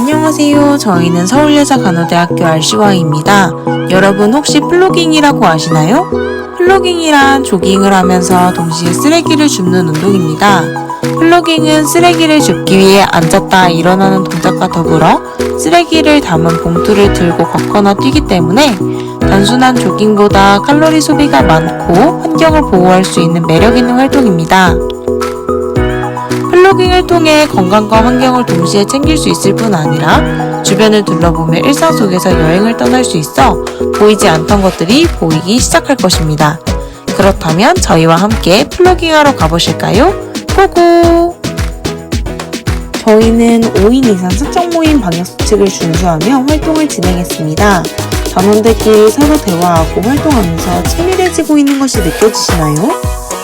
안녕하세요. 저희는 서울여자간호대학교 RCY입니다. 여러분 혹시 플로깅이라고 아시나요? 플로깅이란 조깅을 하면서 동시에 쓰레기를 줍는 운동입니다. 플로깅은 쓰레기를 줍기 위해 앉았다 일어나는 동작과 더불어 쓰레기를 담은 봉투를 들고 걷거나 뛰기 때문에 단순한 조깅보다 칼로리 소비가 많고 환경을 보호할 수 있는 매력 있는 활동입니다. 플로깅을 통해 건강과 환경을 동시에 챙길 수 있을 뿐 아니라 주변을 둘러보며 일상 속에서 여행을 떠날 수 있어 보이지 않던 것들이 보이기 시작할 것입니다. 그렇다면 저희와 함께 플로깅하러 가보실까요? 고고! 저희는 5인 이상 사적 모임 방역 수칙을 준수하며 활동을 진행했습니다. 전원들끼리 서로 대화하고 활동하면서 친밀해지고 있는 것이 느껴지시나요?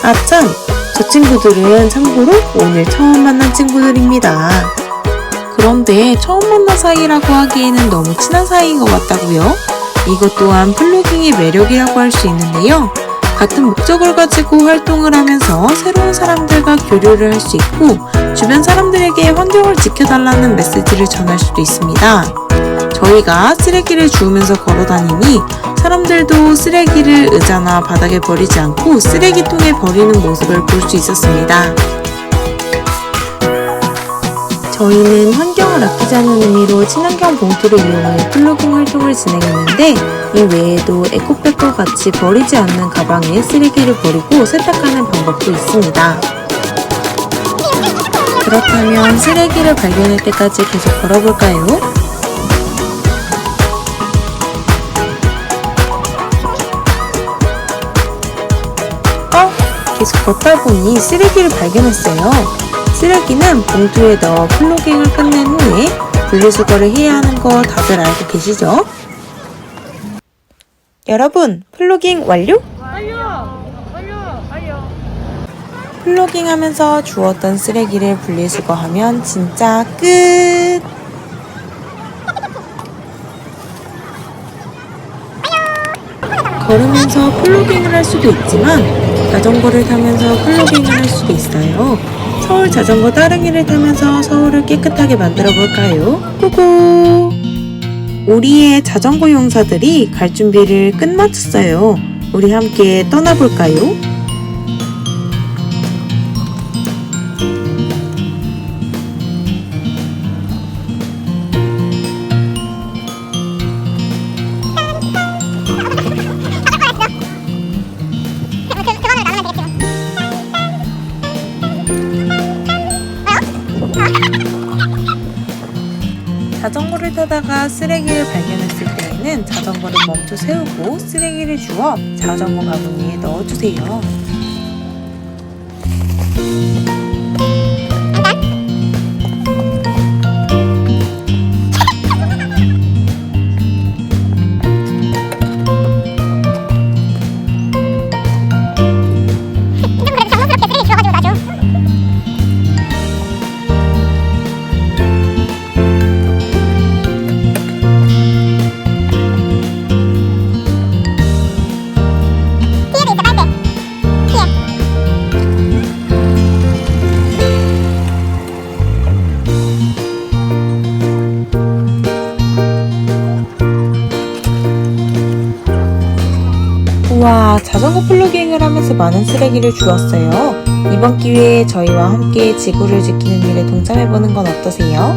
아참! 저 친구들은 참고로 오늘 처음 만난 친구들입니다. 그런데 처음 만난 사이라고 하기에는 너무 친한 사이인 것 같다고요? 이것 또한 플로깅의 매력이라고 할 수 있는데요. 같은 목적을 가지고 활동을 하면서 새로운 사람들과 교류를 할 수 있고 주변 사람들에게 환경을 지켜달라는 메시지를 전할 수도 있습니다. 저희가 쓰레기를 주우면서 걸어 다니니 사람들도 쓰레기를 의자나 바닥에 버리지 않고 쓰레기통에 버리는 모습을 볼 수 있었습니다. 저희는 환경을 아끼지 않는 의미로 친환경 봉투를 이용해 플로깅 활동을 진행했는데 이 외에도 에코백과 같이 버리지 않는 가방에 쓰레기를 버리고 세탁하는 방법도 있습니다. 그렇다면 쓰레기를 발견할 때까지 계속 걸어볼까요? 계속 걷다 보니 쓰레기를 발견했어요. 쓰레기는 봉투에 넣어 플로깅을 끝낸 후에 분리수거를 해야 하는 거 다들 알고 계시죠? 여러분, 플로깅 완료? 완료! 완료! 완료! 플로깅 하면서 주웠던 쓰레기를 분리수거하면 진짜 끝! 걸으면서 플로깅을 할 수도 있지만 자전거를 타면서 플로깅을 할 수도 있어요. 서울 자전거 따릉이를 타면서 서울을 깨끗하게 만들어 볼까요? 고고! 우리의 자전거 용사들이 갈 준비를 끝마쳤어요. 우리 함께 떠나볼까요? 자전거를 타다가 쓰레기를 발견했을 때에는 자전거를 멈춰 세우고 쓰레기를 주워 자전거 바구니에 넣어주세요. 자전거 플로깅을 하면서 많은 쓰레기를 주웠어요. 이번 기회에 저희와 함께 지구를 지키는 일에 동참해보는 건 어떠세요?